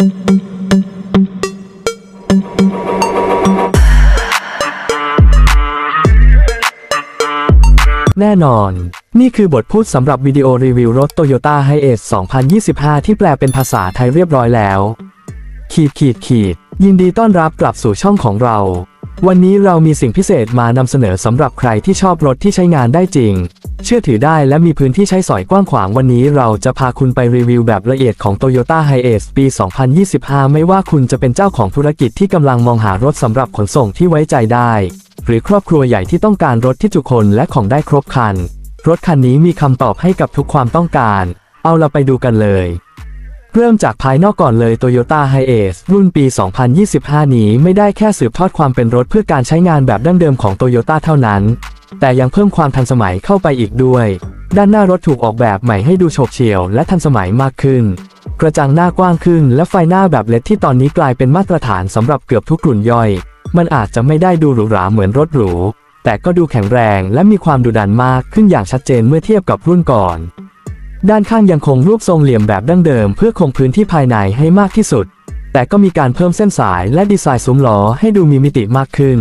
แน่นอน นี่คือบทพูดสำหรับวิดีโอรีวิวรถ Toyota h i เอส2025 ที่แปลเป็นภาษาไทยเรียบร้อยแล้ว ขีดขีดขีด ยินดีต้อนรับกลับสู่ช่องของเรา วันนี้เรามีสิ่งพิเศษมานำเสนอสำหรับใครที่ชอบรถที่ใช้งานได้จริง เชื่อถือได้และมีพื้นที่ใช้สอยกว้างขวางวันนี้เราจะพาคุณไปรีวิวแบบละเอียดของ Toyota h i a c e ปี 2025 ไม่ว่าคุณจะเป็นเจ้าของธุรกิจที่กำลังมองหารถสำหรับขนส่งที่ไว้ใจได้ หรือครอบครัวใหญ่ที่ต้องการรถที่จุคนและของได้ครบครัน รถคันนี้มีคำตอบให้กับทุกความต้องการ เอาเราไปดูกันเลย เริ่มจากภายนอกก่อนเลย Toyota h i a c e รุ่นปี 2025 นี้ไม่ได้แค่สืบทอดความเป็นรถเพื่อการใช้งานแบบดั้งเดิมของ Toyota เท่านั้น แต่ยังเพิ่มความทันสมัยเข้าไปอีกด้วย ด้านหน้ารถถูกออกแบบใหม่ให้ดูโฉบเฉี่ยวและทันสมัยมากขึ้น กระจังหน้ากว้างขึ้น และไฟหน้าแบบเลดที่ตอนนี้กลายเป็นมาตรฐานสำหรับเกือบทุกรุ่นย่อย มันอาจจะไม่ได้ดูหรูหราเหมือนรถหรู แต่ก็ดูแข็งแรงและมีความดุดันมากขึ้นอย่างชัดเจนเมื่อเทียบกับรุ่นก่อน ด้านข้างยังคงรูปทรงเหลี่ยมแบบดั้งเดิม เพื่อคงพื้นที่ภายในให้มากที่สุด แต่ก็มีการเพิ่มเส้นสายและดีไซน์ซุ้มล้อให้ดูมีมิติมากขึ้น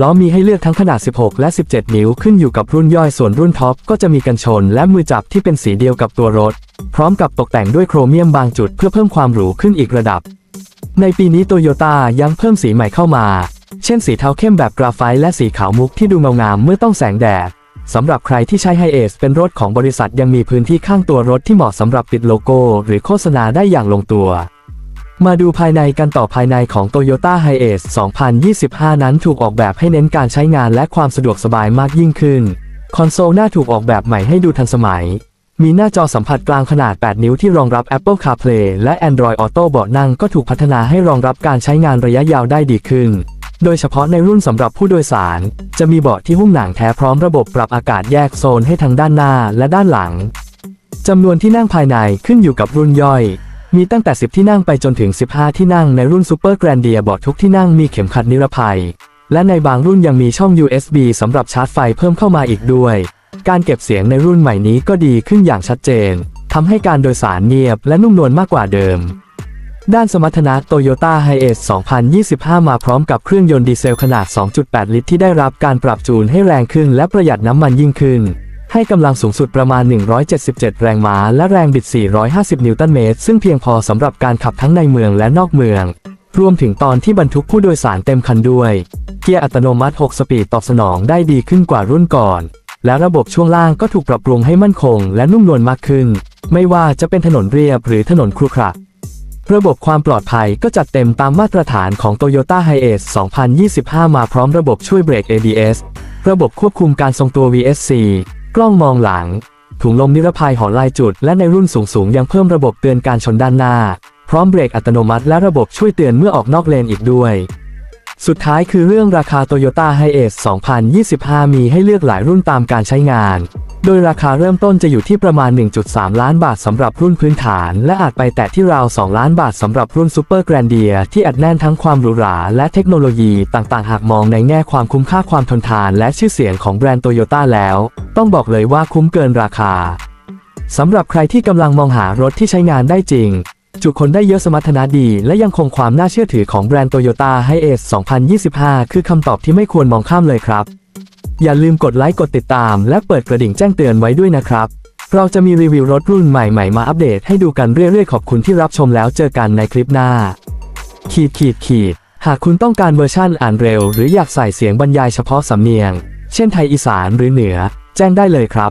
ล้อมีให้เลือกทั้งขนาด 16 และ 17 นิ้วขึ้นอยู่กับรุ่นย่อยส่วนรุ่นท็อปก็จะมีกันชนและมือจับที่เป็นสีเดียวกับตัวรถ พร้อมกับตกแต่งด้วยโครเมียมบางจุดเพื่อเพิ่มความหรูขึ้นอีกระดับ ในปีนี้โตโยต้ายังเพิ่มสีใหม่เข้ามา เช่นสีเทาเข้มแบบกราไฟต์และสีขาวมุกที่ดูเงางามเมื่อต้องแสงแดด สำหรับใครที่ใช้ไฮเอสเป็นรถของบริษัทยังมีพื้นที่ข้างตัวรถที่เหมาะสำหรับติดโลโก้ หรือโฆษณาได้อย่างลงตัว มาดูภายในกันต่อภายในของ Toyota h i a c e 2025 นั้นถูกออกแบบให้เน้นการใช้งานและความสะดวกสบายมากยิ่งขึ้น คอนโซลหน้าถูกออกแบบใหม่ให้ดูทันสมัย มีหน้าจอสัมผัสกลางขนาด 8 นิ้วที่รองรับ Apple CarPlay และ Android Auto เบาะนั่งก็ถูกพัฒนาให้รองรับการใช้งานระยะยาวได้ดีขึ้น โดยเฉพาะในรุ่นสำหรับผู้โดยสาร จะมีเบาะที่หุ้มหนังแท้พร้อมระบบปรับอากาศแยกโซนให้ทั้งด้านหน้าและด้านหลังจำนวนที่นั่งภายในขึ้นอยู่กับรุ่นย่อย มีตั้งแต่ 10 ที่นั่งไปจนถึง 15 ที่นั่งในรุ่น Super Grandia เบาะทุกที่นั่งมีเข็มขัดนิรภัย และในบางรุ่นยังมีช่อง USB สำหรับชาร์จไฟเพิ่มเข้ามาอีกด้วย การเก็บเสียงในรุ่นใหม่นี้ก็ดีขึ้นอย่างชัดเจนทำให้การโดยสารเงียบและนุ่มนวลมากกว่าเดิม ด้านสมรรถนะ Toyota h i a c e 2025 มาพร้อมกับเครื่องยนต์ดีเซลขนาด 2.8 ลิตรที่ได้รับการปรับจูนให้แรงขึ้นและประหยัดน้ำมันยิ่งขึ้น ให้กำลังสูงสุดประมาณ 177 แรงม้า และแรงบิด 450 นิวตันเมตร ซึ่งเพียงพอสำหรับการขับทั้งในเมืองและนอกเมือง รวมถึงตอนที่บรรทุกผู้โดยสารเต็มคันด้วย เกียร์อัตโนมัติ 6 สปีดตอบสนองได้ดีขึ้นกว่ารุ่นก่อน และระบบช่วงล่างก็ถูกปรับปรุงให้มั่นคง และนุ่มนวลมากขึ้น ไม่ว่าจะเป็นถนนเรียบหรือถนนครุขระ ระบบความปลอดภัยก็จัดเต็มตามมาตรฐานของ Toyota h i a c e 2025 มาพร้อมระบบช่วยเบรก ABS ระบบควบคุมการทรงตัว VSC กล้องมองหลัง ถุงลมนิรภัยหอลายจุด และในรุ่นสูงๆยังเพิ่มระบบเตือนการชนด้านหน้า พร้อมเบรกอัตโนมัติและระบบช่วยเตือนเมื่อออกนอกเลนอีกด้วย สุดท้ายคือเรื่องราคา Toyota h i a c e 2025 มีให้เลือกหลายรุ่นตามการใช้งาน โดยราคาเริ่มต้นจะอยู่ที่ประมาณ 1.3 ล้านบาทสำหรับรุ่นพื้นฐาน และอาจไปแตะที่ราว 2 ล้านบาทสำหรับรุ่น Super Grandia ที่อัดแน่นทั้งความหรูหราและเทคโนโลยีต่างๆ หากมองในแง่ความคุ้มค่าความทนทานและชื่อเสียงของแบรนด์โตโยต้าแล้ว ต้องบอกเลยว่าคุ้มเกินราคาสำหรับใครที่กำลังมองหารถที่ใช้งานได้จริง จุคนได้เยอะสมรรถนะดี และยังคงความน่าเชื่อถือของแบรนด์โตโยต้าให้เอส2025 คือคำตอบที่ไม่ควรมองข้ามเลยครับ อย่าลืมกดไลค์กดติดตาม และเปิดกระดิ่งแจ้งเตือนไว้ด้วยนะครับ เราจะมีรีวิวรถรุ่นใหม่ๆ มาอัปเดตให้ดูกันเรื่อยๆ ขอบคุณที่รับชมแล้วเจอกันในคลิปหน้า ขีดขีดขีดหากคุณต้องการเวอร์ชั่นอ่านเร็ว หรืออยากใส่เสียงบรรยายเฉพาะสำเนียง เช่นไทยอีสานหรือเหนือ แจ้งได้เลยครับ